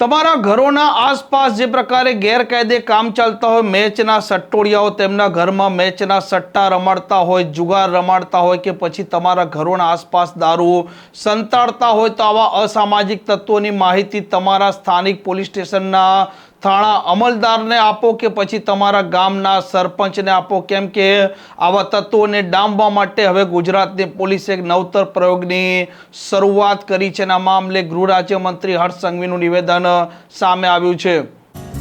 તમારા ઘરોના આસપાસ જે પ્રકારે ગેરકાયદે કામ ચાલતા હોય, મેચના સટ્ટોડિયાઓ તેમના ઘરમાં મેચના સટ્ટા રમાડતા હોય, જુગાર રમાડતા હોય કે પછી તમારા ઘરોના આસપાસ દારૂ સંતાડતા હોય તો આવા અસામાજિક તત્વોની માહિતી તમારા સ્થાનિક પોલીસ સ્ટેશનના થાણા અમલદારને આપો કે પછી તમારા ગામના સરપંચને આપો. કેમ કે આવા તત્વોને ડામવા માટે હવે ગુજરાતની પોલીસે એક નવતર પ્રયોગની શરૂઆત કરી છે. અને આ મામલે ગૃહ રાજ્યમંત્રી હર્ષ સંઘવીનું નિવેદન સામે આવ્યું છે.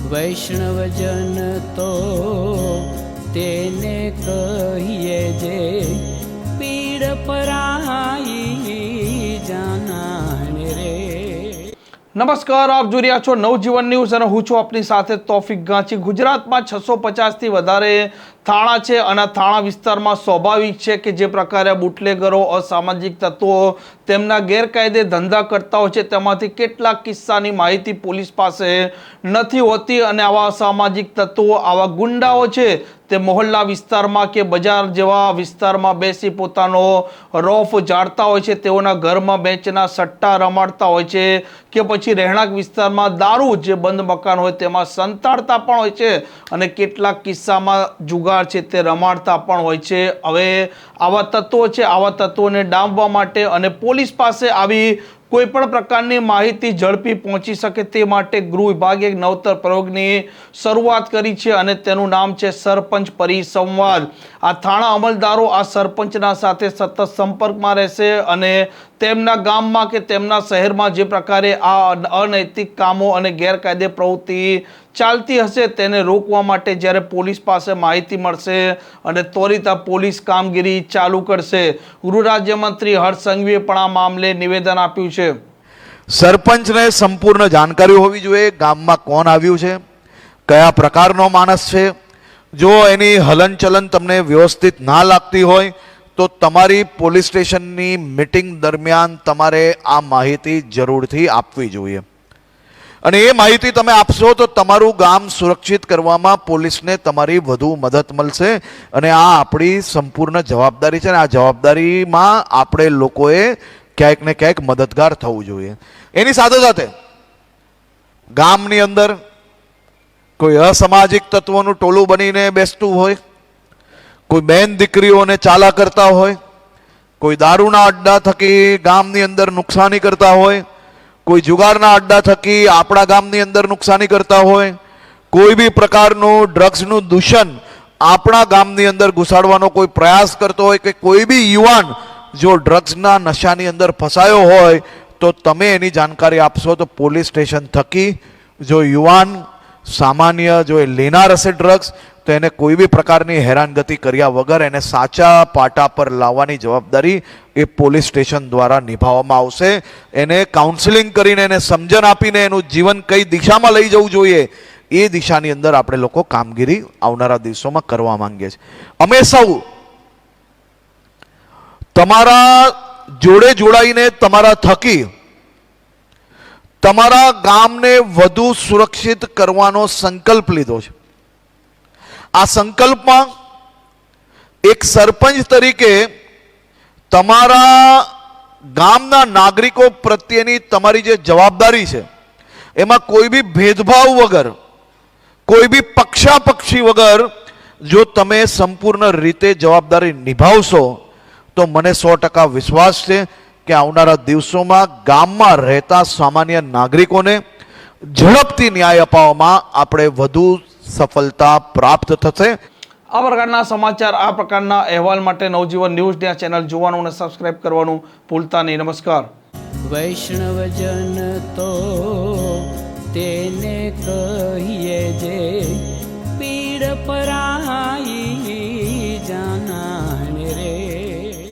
વૈષ્ણવજન તો તેને કહીએ જે પીડ પરાઈ નમસ્કાર, આપ જોઈ રહ્યા છો નવજીવન ન્યૂઝ અને હું છું આપની સાથે તોફિક ગાંચી. ગુજરાતમાં છસો પચાસથી વધારે થાણા છે અને થાણા વિસ્તારમાં સ્વાભાવિક છે કે જે પ્રકારે બુટલેગરો, અસામાજિક તત્વો, તેમના ગેરકાયદે ધંધા કરતા હોય છે. તેમાંથી કેટલાક કિસ્સાની માહિતી પોલીસ પાસે નથી હોતી અને આવા અસામાજિક તત્વો, આવા ગુંડાઓ છે તે મોહલ્લા વિસ્તારમાં કે બજાર જેવા વિસ્તારમાં બેસી પોતાનો રોફ જાળતા હોય છે, તેઓના ઘરમાં બેંચના સટ્ટા રમાડતા હોય છે કે પછી રહેણાંક વિસ્તારમાં દારૂ જે બંધ મકાન હોય તેમાં સંતાડતા પણ હોય છે અને કેટલાક કિસ્સામાં જુગાર છે તે રમાડતા પણ હોય છે. હવે આવા તત્વો છે, આવા તત્વોને ડામવા માટે અને પોલીસ પાસે આવી કોઈ પણ પ્રકારની માહિતી ઝડપી પહોંચી શકે તે માટે ગૃહ વિભાગે નવતર પ્રયોગની શરૂઆત કરી છે અને તેનું નામ છે સરપંચ પરિસંવાદ. આ થાણા અમલદારો, આ સરપંચના સાથે સતત સંપર્કમાં રહેશે અને તેમના ગામમાં કે તેમના શહેરમાં જે પ્રકારે આ અનૈતિક કામો અને ગેરકાયદે પ્રવૃત્તિ ચાલતી હશે તેને રોકવા માટે જ્યારે પોલીસ પાસે માહિતી મળશે અને ત્વરિત આ પોલીસ કામગીરી ચાલુ કરશે. ગૃહ રાજ્યમંત્રી હર્ષ સંઘવીએ પણ આ મામલે નિવેદન આપ્યું છે. સરપંચને સંપૂર્ણ જાણકારી હોવી જોઈએ ગામમાં કોણ આવ્યું છે, કયા પ્રકારનો માણસ છે જો એની હલનચલન તમને વ્યવસ્થિત ના લાગતી હોય, તો તમારી પોલીસ સ્ટેશનની મિટિંગ દરમિયાન તમારે આ માહિતી જરૂરથી આપવી જોઈએ. અને એ માહિતી તમે આપશો તો તમારું ગામ સુરક્ષિત કરવામાં પોલીસને તમારી વધુ મદદ મળશે અને આ આપણી સંપૂર્ણ જવાબદારી છે અને આ જવાબદારીમાં આપણે લોકોએ ક્યાંક ને ક્યાંક મદદગાર થવું જોઈએ. એની સાથે સાથે ગામની અંદર કોઈ અસામાજિક તત્વોનું ટોલું બનીને બેસતું હોય, કોઈ બેન દીકરીઓને ચાલા કરતા હોય, કોઈ દારૂના અડ્ડા થકી ગામની અંદર નુકસાની કરતા હોય, કોઈ જુગારના અડ્ડા થકી આપણા ગામની અંદર નુકસાની કરતા હોય, કોઈ બી પ્રકારનું ડ્રગ્સનું દૂષણ આપણા ગામની અંદર ઘુસાડવાનો કોઈ પ્રયાસ કરતો હોય કે કોઈ બી યુવાન જો ડ્રગ્સના નશાની અંદર ફસાયો હોય, તો તમે એની જાણકારી આપશો તો પોલીસ સ્ટેશન થકી જો યુવાન સામાન્ય જો એ લેનાર હશે ડ્રગ્સ તો એને કોઈ બી પ્રકારની હેરાનગતિ કર્યા વગર એને સાચા પાટા પર લાવવાની જવાબદારી એ પોલીસ સ્ટેશન દ્વારા નિભાવવામાં આવશે. એને કાઉન્સિલિંગ કરીને એને સમજણ આપીને એનું જીવન કઈ દિશામાં લઈ જવું જોઈએ, એ દિશાની અંદર આપણે લોકો કામગીરી આવનારા દિવસોમાં કરવા માંગીએ છીએ. અમે સૌ તમારા જોડે જોડાઈને તમારા થકી તમારા ગામને વધુ સુરક્ષિત કરવાનો સંકલ્પ લીધો છે. આ સંકલ્પમાં એક સરપંચ તરીકે તમારા ગામના નાગરિકો પ્રત્યેની તમારી જે જવાબદારી છે, એમાં કોઈ બી ભેદભાવ વગર, કોઈ બી પક્ષાપક્ષી વગર જો તમે સંપૂર્ણ રીતે જવાબદારી નિભાવશો, તો મને સો ટકા વિશ્વાસ છે. કે આવનારા દિવસોમાં ગામમાં રહેતા સામાન્ય નાગરિકોને ઝડપથી ન્યાય અપાવવામાં આપણે વધુ સફળતા પ્રાપ્ત થશે. આ પ્રકારના સમાચાર આ પ્રકારના અહેવાલ માટે નવજીવન ન્યૂઝ ત્યાં ચેનલ જોવાનું અને સબસ્ક્રાઇબ કરવાનું ભૂલતા નહીં. નમસ્કાર. વૈષ્ણવજન તો તેને કહીએ જે પીડ પરાઈ